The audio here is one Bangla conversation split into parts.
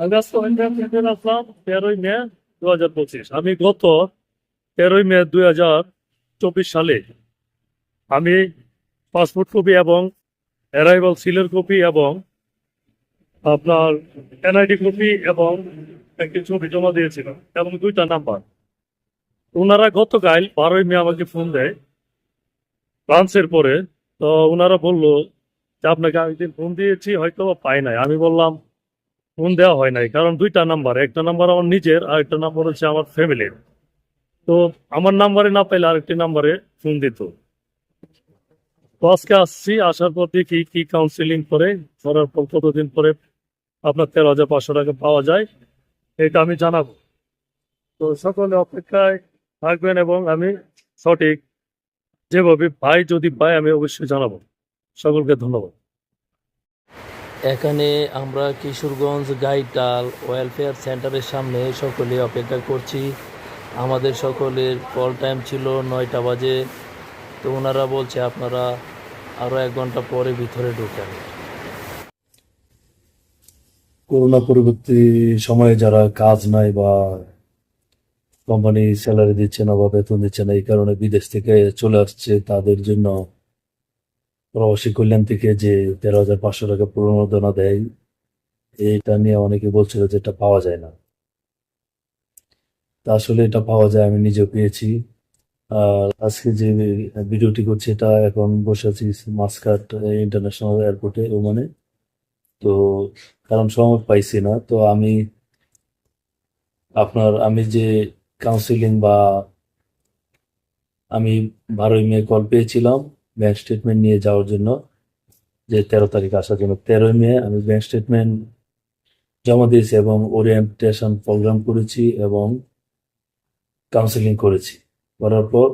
আমি তেরোই মে দু পঁচিশ। আমি গত তেরোই মে দুই হাজার চব্বিশ সালে আমি পাসপোর্ট কপি এবং অ্যারাইভাল সিলের কপি এবং আপনার এনআইডি কপি এবং একটি ছবি জমা দিয়েছিলাম এবং দুইটা নাম্বার ওনারা গতকাল বারোই মে আমাকে ফোন দেয় লাঞ্চের পরে। তো ওনারা বলল যে, আপনাকে আমি দিন ফোন দিয়েছি, হয়তো পাই নাই। আমি বললাম ফোন দেওয়া হয় নাই, কারণ দুইটা নাম্বার, একটা নাম্বার আমার নিজের আর একটা নাম্বার হচ্ছে আমার ফ্যামিলির তো আমার নাম্বারে না পাইলে আরেকটি নাম্বারে ফোন দিত। তো আজকে আসছি, আসার পর দেখি কি কাউন্সিলিং করে, করার পর কতদিন পরে আপনার তেরো হাজার পাঁচশো টাকা পাওয়া যায়, এটা আমি জানাব। তো সকলে অপেক্ষায় থাকবেন এবং আমি সঠিক যেভাবে পাই, যদি পাই আমি অবশ্যই জানাব। সকলকে ধন্যবাদ। এখানে আমরা কিশোরগঞ্জ গাইটাল ওয়েলফেয়ার সেন্টারের সামনে সকলে অপেক্ষা করছি। আমাদের সকলের কল টাইম ছিল নয়টা বাজে। তো ওনারা বলছে, আপনারা আরও এক ঘণ্টা পরে ভিতরে ঢুকেন। করোনা পরবর্তী সময়ে যারা কাজ নাই বা কোম্পানি স্যালারি দিচ্ছে না বা বেতন দিচ্ছে না, এই কারণে বিদেশ থেকে চলে আসছে তাদের জন্য প্রবাসী কল্যাণ থেকে যে তেরো হাজার পাঁচশো টাকা প্রণোদনা দেয়, এটা নিয়ে অনেকে বলছিল যে এটা পাওয়া যায় না। তা আসলে এটা পাওয়া যায়, আমি নিজেও পেয়েছি। আর আজকে যে ভিডিওটি করছি, এটা এখন বসে আছি মাসকাট ইন্টারন্যাশনাল এয়ারপোর্টে, ওমানে। তো কারণ সময় পাইছি না, তো আমি আপনার, আমি যে কাউন্সিলিং বা আমি বারোই মে কল পেয়েছিলাম ব্যাংক স্টেটমেন্ট নিয়ে যাওয়ার জন্য যে তেরো তারিখ আসার জন্য। তেরোই মে আমি ব্যাংক স্টেটমেন্ট জমা দিয়েছি এবং ওরিয়েন্টেশন প্রোগ্রাম করেছি এবং কাউন্সিলিং করেছি। করার পর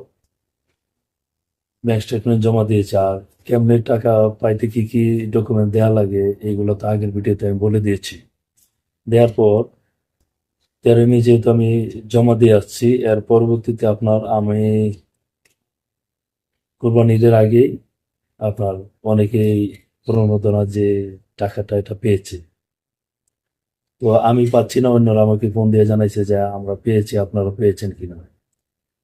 ব্যাংক স্টেটমেন্ট জমা দিয়েছি। আর কেমনে টাকা পাইতে কি কি ডকুমেন্ট দেওয়া লাগে, এইগুলো তো আগের ভিডিওতে আমি বলে দিয়েছি। দেওয়ার পর তেরোই মে যেহেতু আমি জমা দিয়ে আসছি, এর পরবর্তীতে আপনার আমি কোরবানি ঈদের আগেই আপনার অনেকেই প্রণোদনা যে টাকাটা এটা পেয়েছে। তো আমি পাচ্ছি না, অন্যরা আমাকে ফোন দিয়ে জানাইছে যে আমরা পেয়েছি, আপনারা পেয়েছেন কিনা।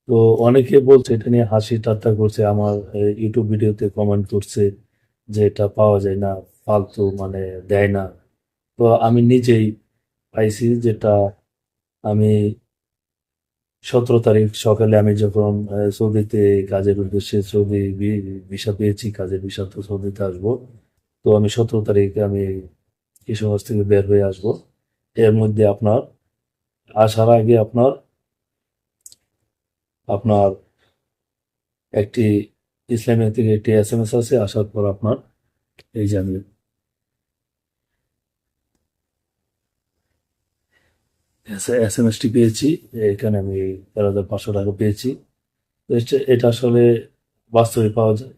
তো অনেকে বলছে, এটা নিয়ে হাসি ঠাট্টা করছে, আমার ইউটিউব ভিডিওতে কমেন্ট করছে যে এটা পাওয়া যায় না, ফালতু মানে দেয় না। তো আমি নিজেই পাইছি যেটা আমি সতেরো তারিখ সকালে আমি যখন সৌদিতে কাজের উদ্দেশ্যে সৌদি ভিসা পেয়েছি, কাজের ভিসা তো সৌদিতে আসব। তো আমি সতেরো তারিখে আমি কিশোরগঞ্জ থেকে বের হয়ে আসব। এর মধ্যে আপনার, আসার আগে আপনার আপনার একটি ইসলামিক থেকে একটি এস এম এস আছে, আসার পর আপনার, এই যে আমি এস এম এসটি পেয়েছি। এখানে আমি তেরো হাজার পাঁচশো টাকা পেয়েছি। এটা আসলে বাস্তবে পাওয়া যায়।